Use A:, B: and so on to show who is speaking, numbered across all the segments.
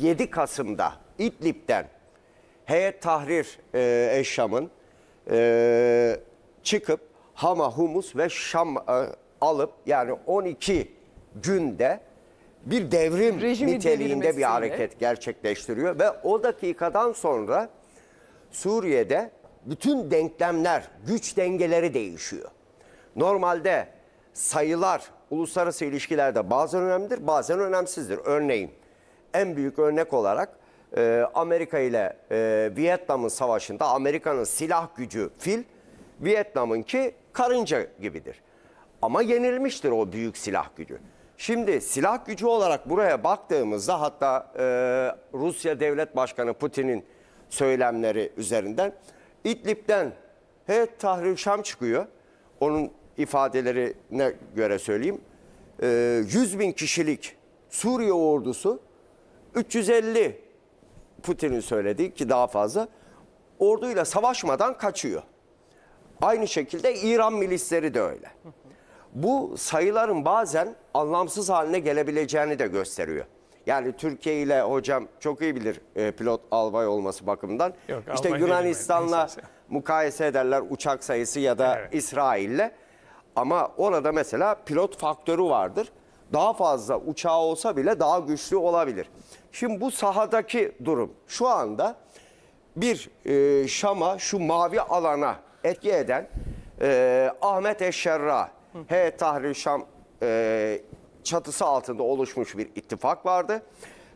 A: 7 Kasım'da İdlib'den Heyet Tahrir e, Eşşam'ın e, çıkıp Hama, Humus ve Şam e, alıp yani 12 günde bir devrim
B: Rejimi
A: niteliğinde bir hareket gerçekleştiriyor ve o dakikadan sonra Suriye'de bütün denklemler, güç dengeleri değişiyor. Normalde sayılar uluslararası ilişkilerde bazen önemlidir, bazen önemsizdir. Örneğin en büyük örnek olarak e, Amerika ile e, Vietnam'ın savaşında Amerika'nın silah gücü fil, Vietnam'ınki karınca gibidir. Ama yenilmiştir o büyük silah gücü. Şimdi silah gücü olarak buraya baktığımızda hatta e, Rusya Devlet Başkanı Putin'in söylemleri üzerinden İdlib'den Heyet Tahrir Şam çıkıyor. Onun ifadelerine göre söyleyeyim. E, 100 bin kişilik Suriye ordusu 350 Putin'in söylediği ki daha fazla orduyla savaşmadan kaçıyor. Aynı şekilde İran milisleri de öyle. Bu sayıların bazen anlamsız haline gelebileceğini de gösteriyor. Yani Türkiye ile hocam çok iyi bilir e, pilot albay olması bakımından.
C: Yok,
A: işte Yunanistan'la mukayese ederler uçak sayısı ya da
C: Evet.
A: İsrail'le. Ama orada mesela pilot faktörü vardır. Daha fazla uçağı olsa bile daha güçlü olabilir. Şimdi bu sahadaki durum şu anda bir e, Şam'a şu mavi alana etki eden e, Ahmet Eşşerra Heyet Tahrir Şam e, çatısı altında oluşmuş bir ittifak vardı.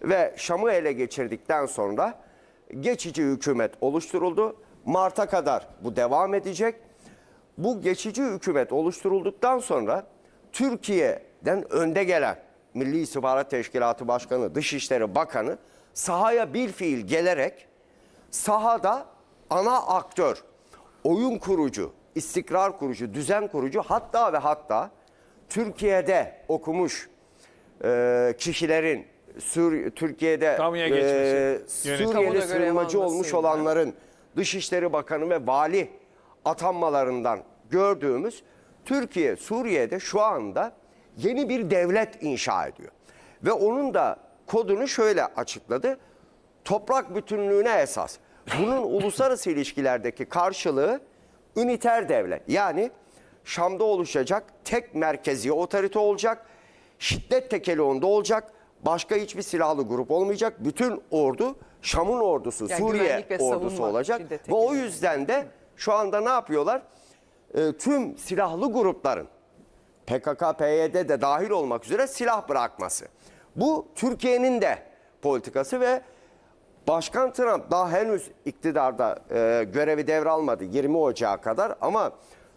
A: Ve Şam'ı ele geçirdikten sonra geçici hükümet oluşturuldu. Mart'a kadar bu devam edecek. Bu geçici hükümet oluşturulduktan sonra Türkiye'den önde gelen Milli İstihbarat Teşkilatı Başkanı, Dışişleri Bakanı sahaya bilfiil gelerek sahada ana aktör, oyun kurucu, istikrar kurucu, düzen kurucu hatta ve hatta Türkiye'de okumuş e, kişilerin Sur Türkiye'de e. Suriyeli sığınmacı olmuş olanların Dışişleri Bakanı ve vali atanmalarından gördüğümüz Türkiye Suriye'de şu anda yeni bir devlet inşa ediyor. Ve onun da kodunu şöyle açıkladı. Toprak bütünlüğüne esas. Bunun uluslararası ilişkilerdeki karşılığı üniter devlet. Yani Şam'da oluşacak tek merkezi otorite olacak. Şiddet tekeli onda olacak. Başka hiçbir silahlı grup olmayacak. Bütün ordu Şam'ın ordusu,
B: Yani
A: Suriye ordusu olacak. Ve o yüzden de şu anda ne yapıyorlar? Ee, tüm silahlı grupların PKK, PYD de dahil olmak üzere silah bırakması. Bu Türkiye'nin de politikası ve Başkan Trump daha henüz iktidarda e, görevi devralmadı 20 Ocağı kadar ama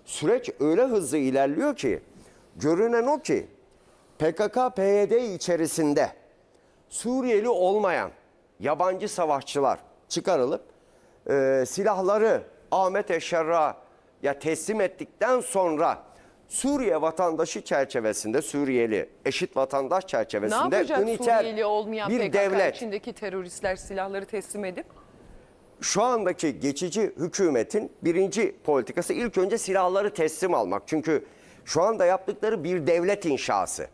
A: süreç öyle hızlı ilerliyor ki görünen o ki PKK, PYD içerisinde Suriyeli olmayan yabancı savaşçılar çıkarılıp e, silahları Ahmet Eşşerra'ya teslim ettikten sonra Suriye vatandaşı çerçevesinde Suriyeli eşit vatandaş
B: Ne
A: çerçevesinde
B: yapacak Suriyeli olmayan
A: bir
B: PKK
A: devlet
B: içindeki teröristler silahları teslim edip?
A: şu andaki geçici hükümetin birinci politikası ilk önce silahları teslim almak. Çünkü şu anda yaptıkları bir devlet inşası.